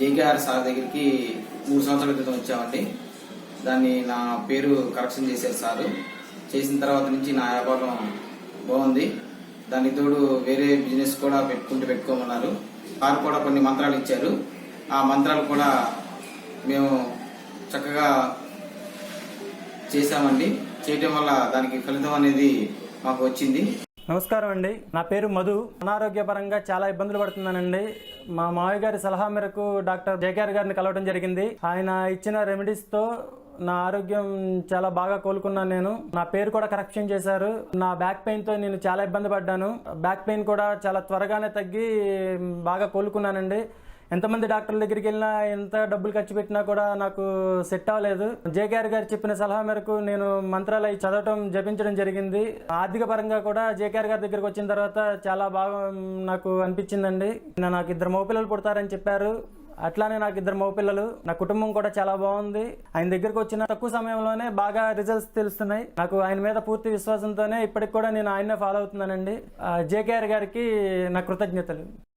JKR sir దగ్గరికి మూడు సంవత్సరాల క్రితం వచ్చామండి. దాన్ని నా పేరు కరెక్షన్ చేశారు సారు. చేసిన తర్వాత నుంచి నా వ్యాపారం బాగుంది. దానికి తోడు వేరే బిజినెస్ కూడా పెట్టుకుంటూ పెట్టుకోమన్నారు. సార్ కూడా కొన్ని మంత్రాలు ఇచ్చారు. ఆ మంత్రాలు కూడా మేము చక్కగా చేశామండి. చేయటం వల్ల దానికి ఫలితం అనేది మాకు వచ్చింది. నమస్కారం అండి. నా పేరు మధు. అనారోగ్యపరంగా చాలా ఇబ్బందులు పడుతున్నానండి. మా మావయ్య గారి సలహా మేరకు డాక్టర్ జేకేఆర్ గారిని కలవడం జరిగింది. ఆయన ఇచ్చిన రెమెడీస్తో నా ఆరోగ్యం చాలా బాగా కోలుకున్నాను నేను. నా పేరు కూడా కరెక్షన్ చేశారు. నా బ్యాక్ పెయిన్తో నేను చాలా ఇబ్బంది పడ్డాను. బ్యాక్ పెయిన్ కూడా చాలా త్వరగానే తగ్గి బాగా కోలుకున్నానండి. ఎంతమంది డాక్టర్ల దగ్గరికి వెళ్ళినా ఎంత డబ్బులు ఖర్చు పెట్టినా కూడా నాకు సెట్ అవ్వలేదు. జేకేఆర్ గారు చెప్పిన సలహా మేరకు నేను మంత్రాలయ చదవటం జపించడం జరిగింది. ఆర్థిక పరంగా కూడా జేకేఆర్ గారి దగ్గరికి వచ్చిన తర్వాత చాలా బాగా నాకు అనిపించిందండి. నాకు ఇద్దరు మగపిల్లలు పుడతారని చెప్పారు. అట్లానే నాకు ఇద్దరు మగపిల్లలు. నా కుటుంబం కూడా చాలా బాగుంది. ఆయన దగ్గరకు వచ్చిన తక్కువ సమయంలోనే బాగా రిజల్ట్స్ తెలుస్తున్నాయి. నాకు ఆయన మీద పూర్తి విశ్వాసంతోనే ఇప్పటికి కూడా నేను ఆయన్నే ఫాలో అవుతున్నానండి. జేకేఆర్ గారికి నా కృతజ్ఞతలు.